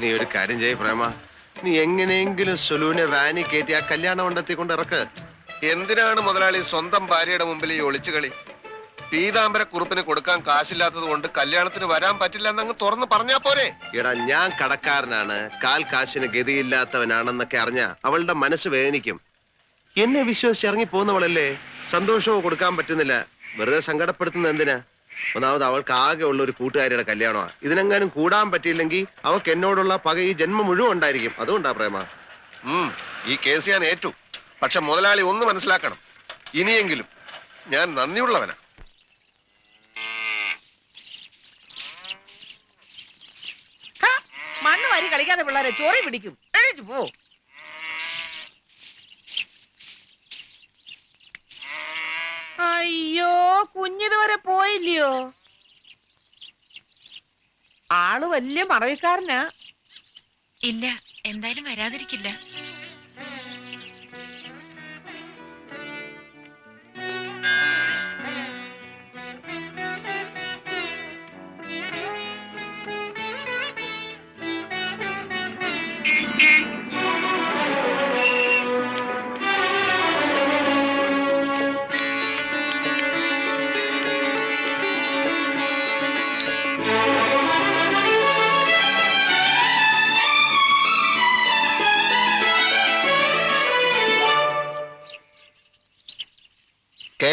നീ ഒരു കാര്യം ചെയ്യ പ്രേമ. നീ എങ്ങനെയെങ്കിലും സുലുവിനെ വാനി കയറ്റി ആ കല്യാണ മണ്ഡത്തി കൊണ്ട് ഇറക്ക്. എന്തിനാണ് മുതലാളി സ്വന്തം ഭാര്യയുടെ മുമ്പിൽ ഈ ഒളിച്ചു കളി? പീതാംബര കുറുപ്പിന് കൊടുക്കാൻ കാശില്ലാത്തത് കൊണ്ട് കല്യാണത്തിന് വരാൻ പറ്റില്ല എന്നങ്ങ് തുറന്ന് പറഞ്ഞാ പോരെ. എടാ ഞാൻ കടക്കാരനാണ്. കാൽ കാശിന് ഗതിയില്ലാത്തവനാണെന്നൊക്കെ അറിഞ്ഞ അവളുടെ മനസ്സ് വേദനിക്കും. എന്നെ വിശ്വസിച്ച് ഇറങ്ങി പോകുന്നവളല്ലേ സന്തോഷവും കൊടുക്കാൻ പറ്റുന്നില്ല. വെറുതെ സങ്കടപ്പെടുത്തുന്ന എന്തിനാ? ഒന്നാമത് അവൾക്ക് ആകെ ഉള്ള ഒരു കൂട്ടുകാരിയുടെ കല്യാണമാണ് ഇതിനെങ്ങാനും കൂടാൻ പറ്റിയില്ലെങ്കിൽ അവൾക്ക് എന്നോടുള്ള പക ഈ ജന്മം മുഴുവൻ ഉണ്ടായിരിക്കും. അതുകൊണ്ടാ പ്രേമ. ഉം ഈ കേസ് ഞാൻ ഏറ്റു. പക്ഷെ മുതലാളി ഒന്ന് മനസ്സിലാക്കണം. ഇനിയെങ്കിലും ഞാൻ നന്ദിയുള്ളവനാ. മണ്ണ് വാരി കളിക്കാതെ പിള്ളേരെ ചോറി പിടിക്കും. എണീച്ചു പോ. അയ്യോ കുഞ്ഞിതുവരെ പോയില്ലയോ? ആൾ വലിയ മറവിക്കാരനാ. ഇല്ല എന്തായാലും വരാതിരിക്കില്ല.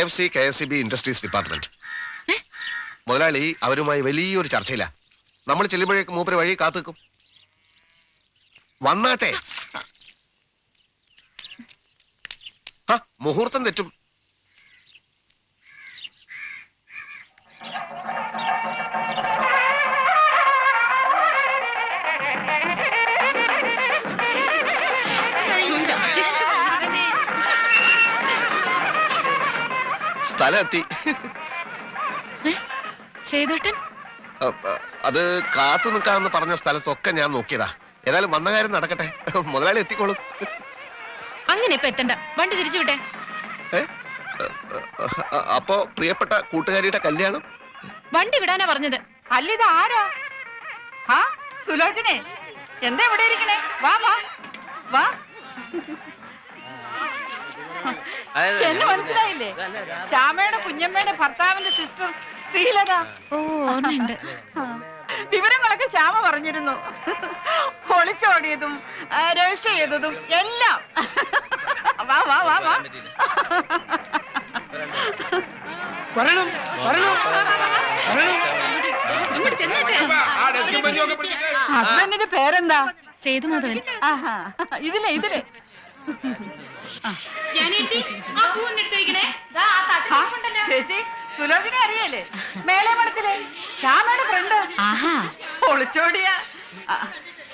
F C K S C B industries department മുതലാളി അവരുമായി വലിയൊരു ചർച്ചയില്ല നമ്മൾ ചെല്ലുമ്പോഴേക്ക് മൂപ്പര് വഴി കാത്തു നിൽക്കും വന്നാട്ടെ മുഹൂർത്തം തെറ്റും. സേതുട്ടൻ അ- അത് കാത്തു നിൽക്കാമെന്ന് പറഞ്ഞ സ്ഥലത്തൊക്കെ ഞാൻ നോക്കിയതാ. ഏതായാലും വന്ന കാര്യം നടക്കട്ടെ. മുതലാളി എത്തിക്കോളും. അങ്ങനെ ഇപ്പൊ എത്തണ്ട. വണ്ടി തിരിച്ചു വിട്ടെ? അപ്പോ പ്രിയപ്പെട്ട കൂട്ടുകാരിയുടെ കല്യാണം? വണ്ടി വിടാനാ പറഞ്ഞത്. അല്ല ഇത് ആരാ? ആ സുലോചനെ. എന്താ ഇവിടെ ഇരിക്കണേ? വാ വാ. വാ. എന്നെ മനസ്സിലായില്ലേ? ശ്യാമയുടെ കുഞ്ഞമ്മയുടെ ഭർത്താവിന്റെ സിസ്റ്റർ ശ്രീലത ഓ ഓർമ്മയുണ്ട്. വിവരങ്ങളൊക്കെ ശ്യാമ പറഞ്ഞിരുന്നു. ഒളിച്ചോടിയതും രക്ഷ ചെയ്തതും എല്ലാം. വാ വാ വാ വാ. വരണം വരണം. വരണം. ഇങ്ങോട്ട് ചെന്നേട്ടെ ഹസ്ബൻഡിന്റെ പേരെന്താ? സേതുമാധവൻ ആഹാ ഇതിലെ ഇതിലെ. ആ, ചേച്ചി. സുലോചനെ അറിയല്ലേ? മേലെ മണത്തിലെ ശ്യാമയുടെ ഫ്രണ്ട് ആഹാ. ഒളിച്ചോടിയ.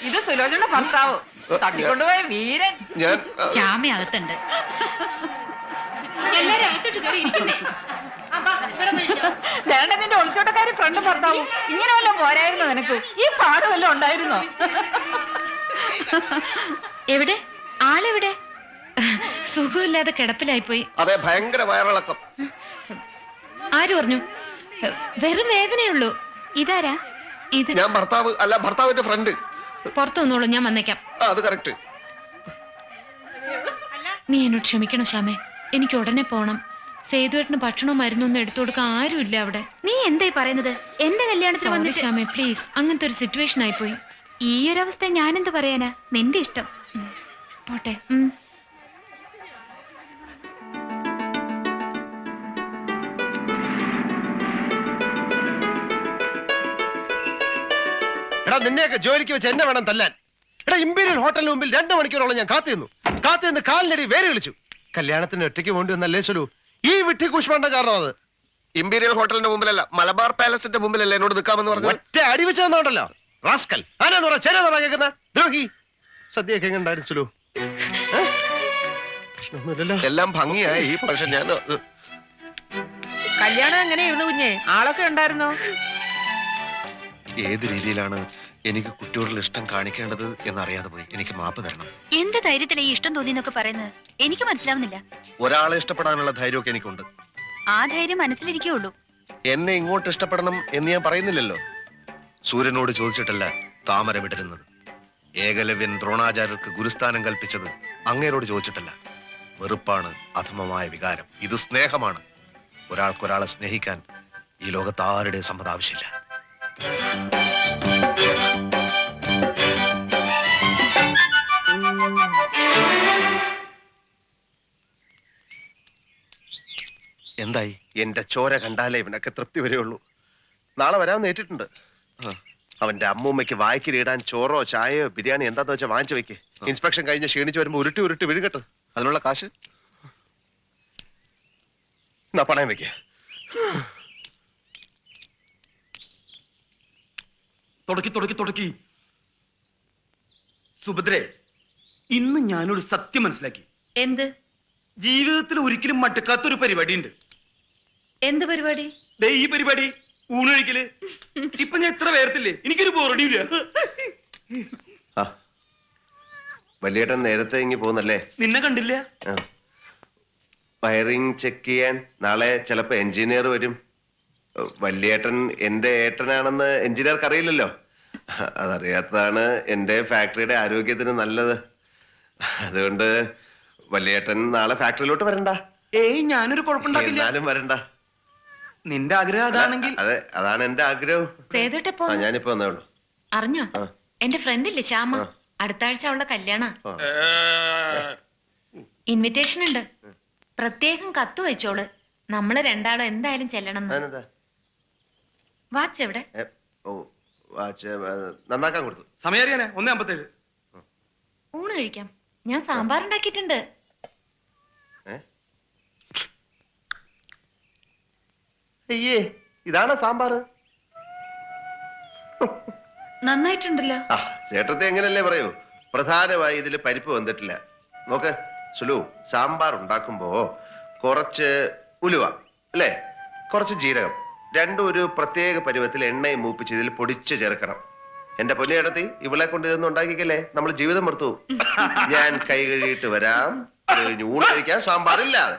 ഇത് സുലോചനയുടെ ഭർത്താവ്. തട്ടിക്കൊണ്ടുപോയ വീരൻ. ഞാൻ ശ്യാമ അകത്തുണ്ട്. എല്ലാരും അകത്തോട്ട് കയറി ഇരിക്കുന്നേ. വേണ്ട നിന്റെ ഒളിച്ചോട്ടക്കാരി ഫ്രണ്ട് ഭർത്താവും. ഇങ്ങനെ വല്ലതും പോരായിരുന്നു നിനക്ക്? ഈ പാട് വല്ലതും ഉണ്ടായിരുന്നോ? എവിടെ? ആളെവിടെ? സുഖമില്ലാതെ കിടപ്പിലായി പോയി അതെ ഭയങ്കര വയറിളക്കം ആര് പറഞ്ഞു? വെറും വേദനയുള്ളൂ. ഇതാരാ? ഇത് ഞാൻ ഭർത്താവ് അല്ല ഭർത്താവിന്റെ ഫ്രണ്ട് പുറത്തു വന്നോളൂ ഞാൻ വന്നേക്കാം. അത് കറക്റ്റ് നീ എന്നോട് ക്ഷമിക്കണം ശ്യാമേ. എനിക്ക് ഉടനെ പോണം. സേതുവേട്ടന് ഭക്ഷണവും മരുന്നൊന്നും എടുത്തു കൊടുക്കാൻ ആരുമില്ല അവിടെ. നീ എന്തായി പറയുന്നത്? എന്റെ കല്യാണത്തിന് വന്നിട്ട് ശ്യാമേ പ്ലീസ് അങ്ങനത്തെ ഒരു സിറ്റുവേഷൻ ആയിപ്പോയി. ഈ ഒരു അവസ്ഥ ഞാനെന്ത് പറയാനാ? നിന്റെ ഇഷ്ടം. പോട്ടെ. എടാ നിന്നെയൊക്കെ ജോലിക്ക് വെച്ച് എന്നെ വേണം തല്ലാൻ. എടാ ഇമ്പീരിയൽ ഹോട്ടലിന് മുമ്പിൽ രണ്ട് മണിക്കൂറോളം ഞാൻ കാത്തിരുന്നു. കാത്തിരുന്ന് കാലിനടി വേര് വിളിച്ചു. കല്യാണത്തിന് ഒറ്റയ്ക്ക് വേണ്ടി വന്നല്ലേ സുലു? ഈ വിട്ടി കുഷ്മണ്ട കാരണം അത്. ഇമ്പീരിയൽ ഹോട്ടലിന്റെ മുമ്പിലല്ല മലബാർ പാലസിന്റെ മുമ്പിലല്ല എന്നോട് നിൽക്കാമെന്ന് പറഞ്ഞു ഒറ്റ അടി വെച്ച് തന്നോണ്ടല്ലോ റാസ്കൽ ആരാന്ന് പറ ചേരാന്ന് പറ കേൾക്കുന്ന? ദ്രോഹി. സദ്യയൊക്കെ എങ്ങനെ ഉണ്ടായിരുന്നു സുലു? ഏ? പ്രശ്നമൊന്നുമില്ലല്ലോ. എല്ലാം ഭംഗിയായി പക്ഷെ ഞാൻ കല്യാണം എങ്ങനെയായിരുന്നു കുഞ്ഞെ? ആളൊക്കെ ഉണ്ടായിരുന്നു? ഏത് രീതിയിലാണ് എനിക്ക് കുട്ടിയോടുള്ള ഇഷ്ടം കാണിക്കേണ്ടത് എന്നറിയാതെ പോയി. എനിക്ക് മാപ്പ് തരണം. എന്ത് ധൈര്യത്തിലെ ഈ തോന്നി എന്നൊക്കെ പറയുന്നത്? എനിക്ക് മനസ്സിലാവുന്നില്ല. ഒരാളെ ഇഷ്ടപ്പെടാനുള്ള ധൈര്യമൊക്കെ എനിക്കുണ്ട്. ആ ധൈര്യം മനസ്സിലിരിക്കേ ഉള്ളൂ. എന്നെ ഇങ്ങോട്ട് ഇഷ്ടപ്പെടണം എന്ന് ഞാൻ പറയുന്നില്ലല്ലോ. സൂര്യനോട് ചോദിച്ചിട്ടല്ല താമര വിടരുന്നത്. ഏകലവ്യൻ ദ്രോണാചാര്യർക്ക് ഗുരുസ്ഥാനം കൽപ്പിച്ചത് അങ്ങേരോട് ചോദിച്ചിട്ടല്ല. വെറുപ്പാണ് അധമമായ വികാരം. ഇത് സ്നേഹമാണ്. ഒരാൾക്കൊരാളെ സ്നേഹിക്കാൻ ഈ ലോകത്ത് ആരുടെയും സമ്മതം ആവശ്യമില്ല. എന്തായി? എന്റെ ചോര കണ്ടാലേ ഇവനൊക്കെ തൃപ്തി വരെയുള്ളൂ നാളെ വരാമെന്ന് ഏറ്റിട്ടുണ്ട്. അവന്റെ അമ്മൂമ്മയ്ക്ക് വായിക്കിലിടാൻ ചോറോ ചായയോ ബിരിയാണി എന്താന്ന് വെച്ചാൽ വാങ്ങിച്ചു വെക്ക്. ഇൻസ്പെക്ഷൻ കഴിഞ്ഞ് ക്ഷീണിച്ച് വരുമ്പോ ഉരുട്ടി ഉരുട്ടി വിഴുകട്ട് അതിനുള്ള കാശ്? എന്നാ പണയം വെക്ക. തുടക്കി തുടക്കി തുടക്കി. സുഭദ്രെ ഇന്ന് ഞാനൊരു സത്യം മനസ്സിലാക്കി. എന്ത്? ജീവിതത്തിൽ ഒരിക്കലും ഒരു പരിപാടി ഉണ്ട് എന്ത് പരിപാടി? ദേ ഈ പരിപാടി ഊണൊഴിക്കൽ. ഇപ്പൊ ഞാൻ എത്ര പേർത്തില്ലേ എനിക്കൊരു ബോറടിയില്ല. ആ വലിയേട്ടൻ നേരത്തെ ഇങ്ങി പോകുന്നല്ലേ? നിന്നെ കണ്ടില്ല. വയറിംഗ് ചെക്ക് ചെയ്യാൻ നാളെ ചിലപ്പോ എഞ്ചിനീയർ വരും. വല്യേട്ടൻ എന്റെ ഏട്ടനാണെന്ന് എഞ്ചിനീയർക്ക് അറിയില്ലല്ലോ അതറിയാത്തതാണ് എന്റെ ഫാക്ടറിയുടെ ആരോഗ്യത്തിന് നല്ലത്. അതുകൊണ്ട് വലിയേട്ടൻ നാളെ ഫാക്ടറിയിലോട്ട് വരണ്ട. ഏയ് ഞാനൊരു കുഴപ്പമുണ്ടാക്കില്ല. എന്നാലും വരണ്ട. നിന്റെ ആഗ്രഹം അതാണെങ്കിൽ അതെ അതാണ് എന്റെ ആഗ്രഹം. ആ ഞാനിപ്പോ വന്നേ ഉള്ളൂ. അറിഞ്ഞോ? ആ. എന്റെ ഫ്രണ്ട് ഇല്ലേ ശ്യാമ? ആ. അടുത്ത ആഴ്ച അവളുടെ കല്യാണ. ആ. ഇൻവിറ്റേഷൻ ഉണ്ട്. പ്രത്യേകം കത്ത് വെച്ചോൾ. നമ്മൾ രണ്ടാളും എന്തായാലും ചെല്ലണം എന്ന്. അതിനെന്താ വാച്ച് എവിടെ? ഏ, ഓ നന്നാക്കാൻ കൊടുത്തു. സമയം അറിയാനേ? ഒന്നേ അമ്പത്തേഴ്. ഊണ് കഴിക്കാം. ഞാൻ സാമ്പാർ ഉണ്ടാക്കിയിട്ടുണ്ട് ഏ? അയ്യേ ഇതാണ് സാമ്പാർ നന്നായിട്ടുണ്ടല്ലോ. ആ ചേട്ടത്തെ എങ്ങനല്ലേ പറയൂ? പ്രധാനമായി ഇതിൽ പരിപ്പ് വന്നിട്ടില്ല നോക്ക് സുലു സാമ്പാർ ഉണ്ടാക്കുമ്പോ കുറച്ച് ഉലുവ അല്ലേ? കുറച്ച് ജീരകം. രണ്ടും ഒരു പ്രത്യേക പരുവത്തിൽ എണ്ണയും മൂപ്പിച്ച് ഇതിൽ പൊടിച്ച് ചേർക്കണം. എന്റെ പൊന്നിയിടത്തി ഇവളെ കൊണ്ട് ഇതൊന്നും ഉണ്ടാക്കിക്കല്ലേ? നമ്മൾ ജീവിതം മറുത്തു ഞാൻ കൈ കഴുകിയിട്ട് വരാം. ഊണ് കഴിക്കാൻ സാമ്പാറില്ലാതെ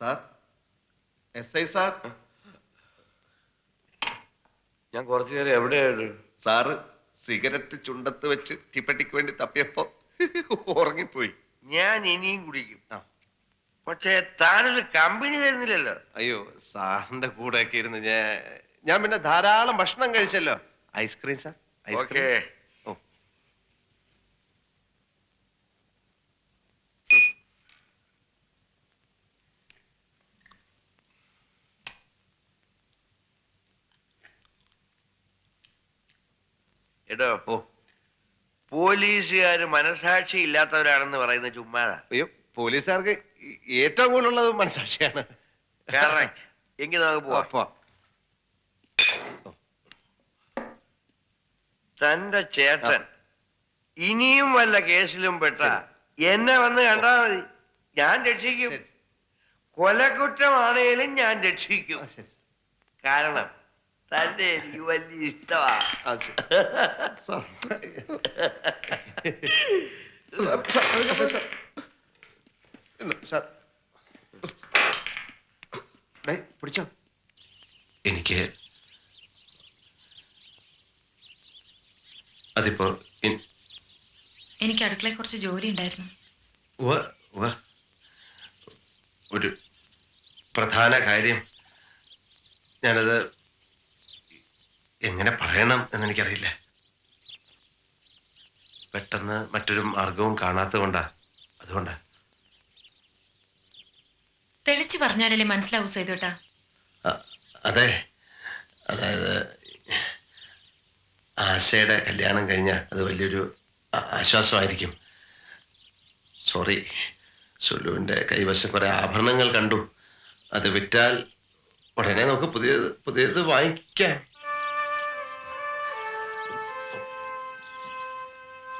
സാർ എസ് ഐ സാർ. ഞാൻ കുറച്ചു നേരം എവിടെയാണ് സാറ് സിഗരറ്റ് ചുണ്ടത്ത് വെച്ച് തീപ്പെട്ടിക്ക് വേണ്ടി തപ്പിയപ്പോ ഉറങ്ങിപ്പോയി. ഞാൻ ഇനിയും കുടിക്കും. പക്ഷേ താനൊരു കമ്പനി തരുന്നില്ലല്ലോ. അയ്യോ സാറിന്റെ കൂടെ ഒക്കെ ഇരുന്ന് ഞാൻ ഞാൻ പിന്നെ ധാരാളം ഭക്ഷണം കഴിച്ചല്ലോ. Ice cream sir okay. എടോ പോലീസുകാർ മനസാക്ഷി ഇല്ലാത്തവരാണെന്ന് പറയുന്ന ചുമ്മാതാ. അയ്യോ. പോലീസുകാർക്ക് ഏറ്റവും കൂടുതലുള്ളത് മനസാക്ഷിയാണ്. എങ്കിൽ നമുക്ക് പോവാം. തന്റെ ചേട്ടൻ ഇനിയും വല്ല കേസിലും പെട്ട എന്നെ വന്ന് കണ്ടാ മതി. ഞാൻ രക്ഷിക്കും. കൊലക്കുറ്റമാണേലും ഞാൻ രക്ഷിക്കും. കാരണം തന്റെ എനിക്ക് വലിയ ഇഷ്ടമാണ് സാർ. പിടിച്ചോ. എനിക്ക് അതിപ്പോ എനിക്ക് അടുക്കളയിൽ കുറച്ച് ജോലി ഉണ്ടായിരുന്നു. ഒരു പ്രധാന കാര്യം. ഞാനത് എങ്ങനെ പറയണം എന്നെനിക്കറിയില്ല. പെട്ടെന്ന് മറ്റൊരു മാർഗവും കാണാത്തതുകൊണ്ടാ അതുകൊണ്ടാ. തെളിച്ച് പറഞ്ഞാലല്ലേ മനസ്സിലാവൂ സേതുവേട്ടാ അ- അതെ. അതായത് ആശയുടെ കല്യാണം കഴിഞ്ഞാൽ അത് വലിയൊരു ആശ്വാസമായിരിക്കും. സോറി സുലുവിന്റെ കൈവശം കുറെ ആഭരണങ്ങൾ കണ്ടു. അത് വിറ്റാൽ ഉടനെ നമുക്ക് പുതിയത് പുതിയത് വാങ്ങിക്കാം.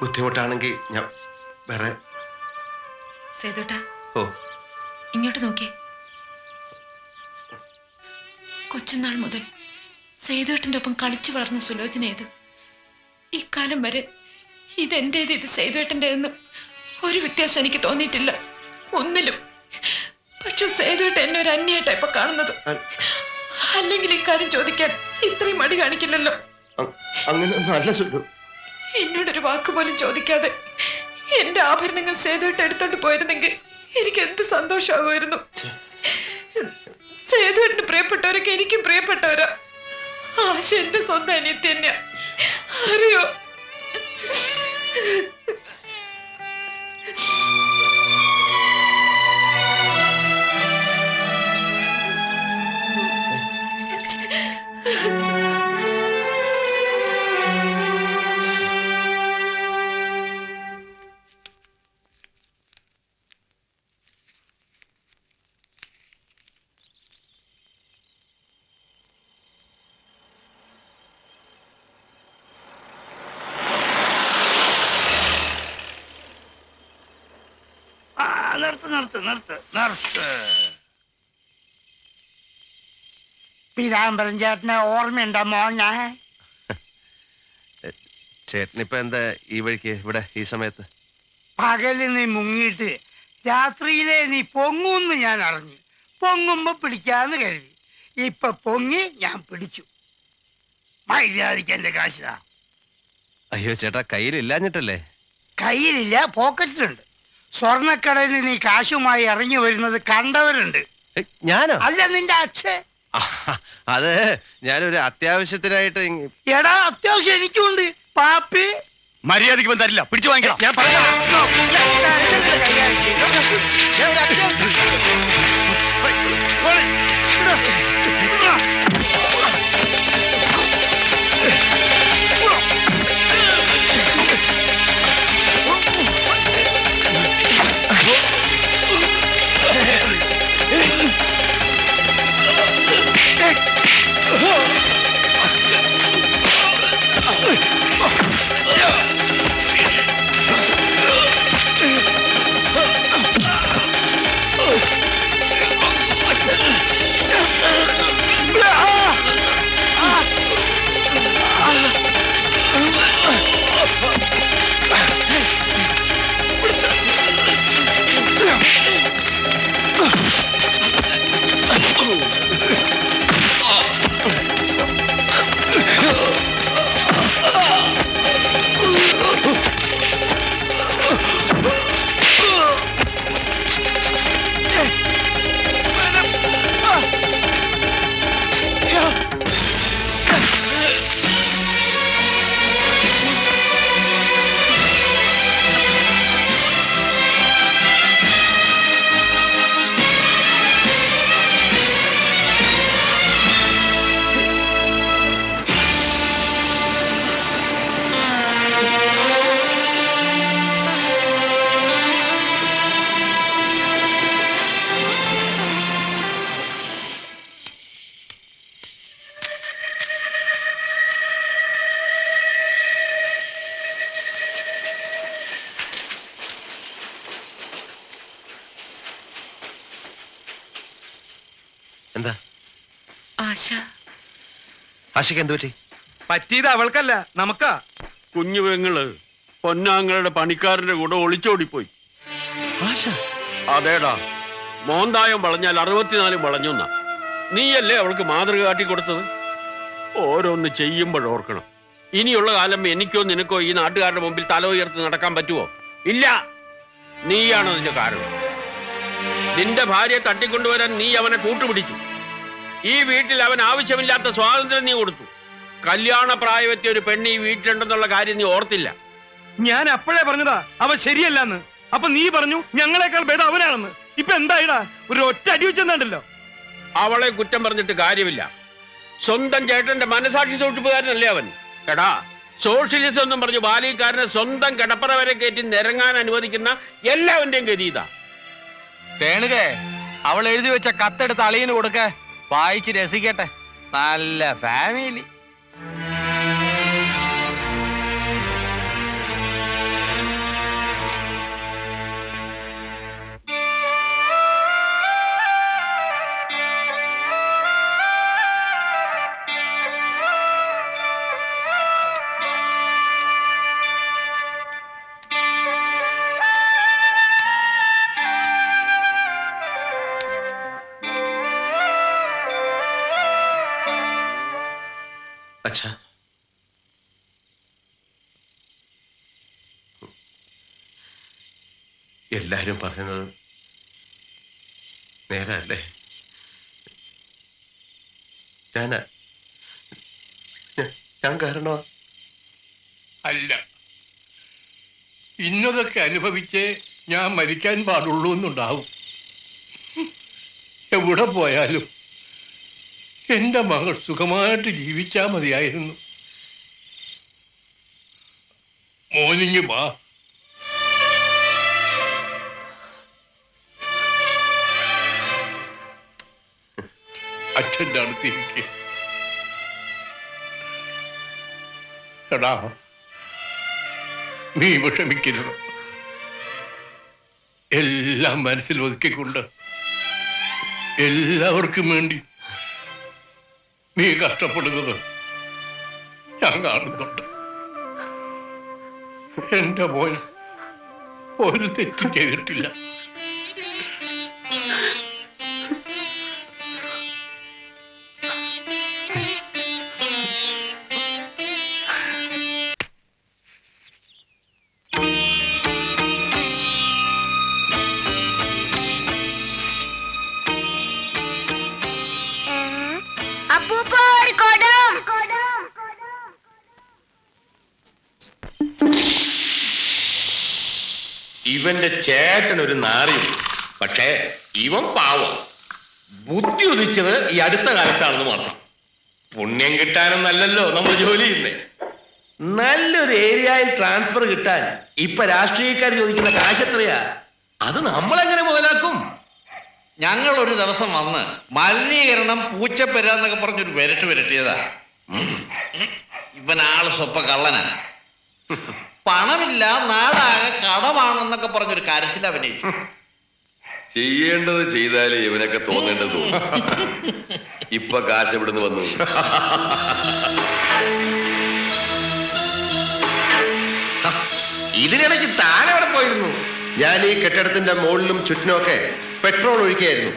ബുദ്ധിമുട്ടാണെങ്കിൽ ഞാൻ വേറെ ഓ. ഇങ്ങോട്ട് നോക്കിയേ കൊച്ചുനാൾ മുതൽ സേതുവേട്ടന്റെ ഒപ്പം കളിച്ചു വളർന്ന സുലോചന ഇത്. ഇക്കാലം വരെ ഇതെന്റേത് ഇത് സേതുവേട്ടന്റെതെന്ന് ഒരു വ്യത്യാസം എനിക്ക് തോന്നിയിട്ടില്ല. ഒന്നിലും. പക്ഷെ സേതുവേട്ടൻ എന്നെ ഒരു അന്യായിട്ട ഇപ്പൊ കാണുന്നത്. അല്ലെങ്കിൽ ഇക്കാര്യം ചോദിക്കാൻ ഇത്രയും മടി കാണിക്കില്ലല്ലോ. അങ്ങനെ നല്ല സുലു. എന്നോടൊരു വാക്ക് പോലും ചോദിക്കാതെ എന്റെ ആഭരണങ്ങൾ സേതുവേട്ട എടുത്തോണ്ട് പോയിരുന്നെങ്കിൽ എനിക്ക് എന്ത് സന്തോഷമാകുമായിരുന്നു സേതുവിന്റെ പ്രിയപ്പെട്ടവരൊക്കെ എനിക്കും പ്രിയപ്പെട്ടവരാ. ആശ എന്റെ സ്വന്തം അനിയത്തി തന്നെയാ അറിയോ? നിർത്ത് നിർത്ത് നിർത്ത് നിർത്ത്. പീതാംബരൻ ചേട്ടനെ ഓർമ്മയുണ്ടോ മോനെ? ചേട്ടനിപ്പോ എന്താ ഈ വഴിക്ക് ഇവിടെ ഈ സമയത്ത്? പകൽ നീ മുങ്ങിയിട്ട് രാത്രിയിലെ നീ പൊങ്ങൂന്ന് ഞാൻ അറിഞ്ഞു. പൊങ്ങുമ്പോ പിടിക്കാന്ന് കരുതി. ഇപ്പൊ പൊങ്ങി ഞാൻ പിടിച്ചു. മര്യാദയ്ക്ക് എന്റെ കാശിതാ അയ്യോ ചേട്ടാ കയ്യിലില്ലാഞ്ഞിട്ടല്ലേ? കയ്യിലില്ല പോക്കറ്റിലുണ്ട്. സ്വർണക്കടയിൽ ഈ കാശുമായി ഇറങ്ങി വരുന്നത് കണ്ടവരുണ്ട് ഏ, ഞാനോ അല്ല നിന്റെ അച്ഛൻ ആ, അത് ഞാനൊരു അത്യാവശ്യത്തിനായിട്ട് ഇങ്- എടാ അത്യാവശ്യം എനിക്കുണ്ട് പാപ്പി മര്യാദയ്ക്ക് തരില്ല പിടിച്ചു വാങ്ങിക്കണം ഞാൻ പറയാം. ഞാൻ ഒരു അത്യാവശ്യം ആശ. ആശയ്ക്ക് എന്ത് പറ്റി? പറ്റിയത് അവൾക്കല്ല നമുക്കാ. കുഞ്ഞു പെങ്ങൾ പൊന്നാങ്ങളുടെ പണിക്കാരന്റെ കൂടെ ഒളിച്ചോടിപ്പോയി. ആശ. അതേടാ മോന്തായം വളഞ്ഞാൽ അറുപത്തിനാലും വളഞ്ഞൊന്ന. നീയല്ലേ അവൾക്ക് മാതൃക കാട്ടി കൊടുത്തത് ഓരോന്ന് ചെയ്യുമ്പോഴോർക്കണം. ഇനിയുള്ള കാലം എനിക്കോ നിനക്കോ ഈ നാട്ടുകാരുടെ മുമ്പിൽ തല ഉയർത്തി നടക്കാൻ പറ്റുമോ ഇല്ല. നീയാണോ അതിന്റെ കാരണം? നിന്റെ ഭാര്യയെ തട്ടിക്കൊണ്ടുവരാൻ നീ അവനെ കൂട്ടുപിടിച്ചു. ഈ വീട്ടിൽ അവൻ ആവശ്യമില്ലാത്ത സ്വാതന്ത്ര്യം നീ കൊടുത്തു. കല്യാണ പ്രായമെത്തിയ ഒരു പെണ്ണ് ഈ വീട്ടിലുണ്ടെന്നുള്ള കാര്യം നീ ഓർത്തില്ല. ഞാൻ അപ്പോഴേ പറഞ്ഞതാ അവൻ ശരിയല്ലെന്ന്. അപ്പൊ നീ പറഞ്ഞു ഞങ്ങളെക്കാൾ ഭേദം അവനാണെന്ന്. ഇപ്പൊ എന്തായിടാ? ഒരു ഒറ്റ അടി വെച്ചെന്നുണ്ടല്ലോ അവളെ കുറ്റം പറഞ്ഞിട്ട് കാര്യമില്ല. സ്വന്തം ചേട്ടന്റെ മനസാക്ഷി സൂക്ഷിപ്പുകാരനല്ലേ അവൻ. എടാ സോഷ്യലിസം എന്നും പറഞ്ഞു ബാലിക്കാരനെ സ്വന്തം കിടപ്പറ വരെ കയറ്റി നിരങ്ങാൻ അനുവദിക്കുന്ന എല്ലാവന്റെയും ഗതി ഇതാ തേണുകേ അവൾ എഴുതി വെച്ച കത്തെടുത്ത് അളിയന് കൊടുക്ക. വായിച്ച് രസിക്കട്ടെ. നല്ല ഫാമിലി അച്ഛാ എല്ലാരും പറയുന്നത് നേരല്ലേ? ഞാൻ ഞാൻ കാരണോ അല്ല. ഇന്നതൊക്കെ അനുഭവിച്ച് ഞാൻ മരിക്കാൻ പാടുള്ളൂ എന്നുണ്ടാവും എവിടെ പോയാലും എന്റെ മകൾ സുഖമായിട്ട് ജീവിച്ചാ മതിയായിരുന്നു. മോനിഞ്ഞു വാ. അച്ഛന്റെ അടുത്തേക്ക് എടാ നീ വിഷമിക്കരുത്. എല്ലാം മനസ്സിൽ ഒതുക്കിക്കൊണ്ട് എല്ലാവർക്കും വേണ്ടി നീ കഷ്ടപ്പെടുന്നത് ഞാൻ കാണുന്നുണ്ട്. എന്റെ മോൻ ഒരു തെറ്റും ചെയ്തിട്ടില്ല. ഇവന്റെ ചേട്ടൻ ഒരു നാറിയും. പക്ഷേ ഇവൻ പാവം. ബുദ്ധി ഉദിച്ചത് ഈ അടുത്ത കാലത്താണെന്ന് മാത്രം. പുണ്യം കിട്ടാനൊന്നല്ലല്ലോ നമ്മൾ ജോലി ചെയ്യുന്നേ. നല്ലൊരു ഏരിയയിൽ ട്രാൻസ്ഫർ കിട്ടാൻ ഇപ്പൊ രാഷ്ട്രീയക്കാർ ചോദിക്കുന്ന കാശ് എത്രയാ? അത് നമ്മളെങ്ങനെ മുതലാക്കും? ഞങ്ങൾ ഒരു ദിവസം വന്ന് മലിനീകരണം പൂച്ചപ്പെര എന്നൊക്കെ പറഞ്ഞൊരു വിരട്ട് വിരട്ടിയതാ. ഇവനാൾ സ്വപ്പ കള്ളനാ. പണമില്ല നാടാകെ കടമാണെന്നൊക്കെ പറഞ്ഞൊരു കാര്യത്തിൽ അഭിനയിച്ചു. ചെയ്യേണ്ടത് ചെയ്താലേ ഇവനൊക്കെ തോന്നേണ്ടത് തോന്നും. ഇപ്പൊ കാശ് ഇവിടുന്ന് വന്നു? ഇതിനിടയ്ക്ക് താൻ എവിടെ പോയിരുന്നു? ഞാൻ ഈ കെട്ടിടത്തിന്റെ മുകളിലും ചുറ്റിനുമൊക്കെ പെട്രോൾ ഒഴിക്കുകയായിരുന്നു.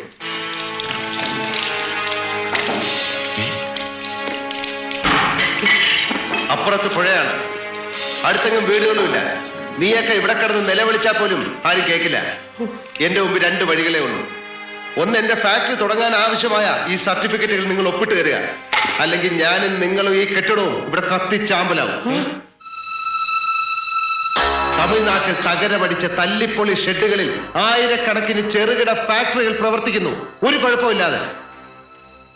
അപ്പുറത്ത് പുഴയാണ്. അടുത്തെങ്ങും വീടുകളുമില്ല നീയൊക്കെ ഇവിടെ കിടന്ന് നിലവിളിച്ചാൽ പോലും ആരും കേൾക്കില്ല എന്റെ മുമ്പിൽ രണ്ട് വഴികളേ ഉള്ളൂ. ഒന്ന് എന്റെ ഫാക്ടറി തുടങ്ങാൻ ആവശ്യമായ ഈ സർട്ടിഫിക്കറ്റുകൾ നിങ്ങൾ ഒപ്പിട്ട് തരിക. അല്ലെങ്കിൽ ഞാനും നിങ്ങളും ഈ കെട്ടിടവും ഇവിടെ കത്തിച്ചാമ്പലാവും. തമിഴ്നാട്ടിൽ തകരമടിച്ച തല്ലിപ്പൊളി ഷെഡുകളിൽ ആയിരക്കണക്കിന് ചെറുകിട ഫാക്ടറികൾ പ്രവർത്തിക്കുന്നു. ഒരു കുഴപ്പമില്ലാതെ.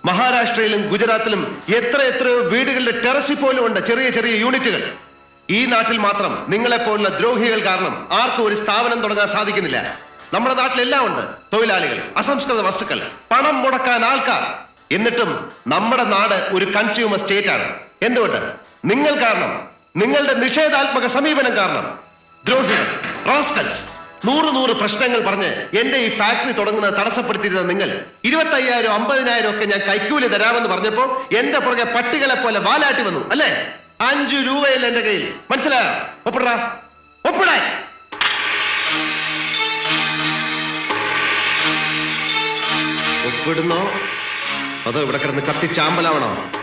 മഹാരാഷ്ട്രയിലും ഗുജറാത്തിലും എത്ര എത്രയോ വീടുകളുടെ ടെറസിൽ പോലും ഉണ്ട് ചെറിയ ചെറിയ യൂണിറ്റുകൾ. ഈ നാട്ടിൽ മാത്രം നിങ്ങളെപ്പോലുള്ള ദ്രോഹികൾ കാരണം ആർക്കും ഒരു സ്ഥാപനം തുടങ്ങാൻ സാധിക്കുന്നില്ല. നമ്മുടെ നാട്ടിലെല്ലാം ഉണ്ട് തൊഴിലാളികൾ അസംസ്കൃത വസ്തുക്കൾ പണം മുടക്കാൻ ആൾക്കാർ. എന്നിട്ടും നമ്മുടെ നാട് ഒരു കൺസ്യൂമർ സ്റ്റേറ്റ് ആണ്. എന്തുകൊണ്ട്? നിങ്ങൾ കാരണം നിങ്ങളുടെ നിഷേധാത്മക സമീപനം കാരണം. ദ്രോഹികൾ റാസ്കൽസ് നൂറ് നൂറ് പ്രശ്നങ്ങൾ പറഞ്ഞ് എന്റെ ഈ ഫാക്ടറി തുടങ്ങുന്നത് തടസ്സപ്പെടുത്തിയിരുന്ന നിങ്ങൾ ഇരുപത്തയ്യായിരം അമ്പതിനായിരം ഒക്കെ ഞാൻ കൈക്കൂലി തരാമെന്ന് പറഞ്ഞപ്പോൾ എന്റെ പുറകെ പട്ടികളെ പോലെ വാലാട്ടി വന്നു അല്ലേ? അഞ്ചു രൂപയില്ല എന്റെ കയ്യിൽ. മനസ്സിലായോ? ഒപ്പിടാ. ഒപ്പിടാൻ ഒപ്പിടുന്നോ? അതോ ഇവിടെ കിടന്ന് കത്തിച്ചാമ്പലാവണോ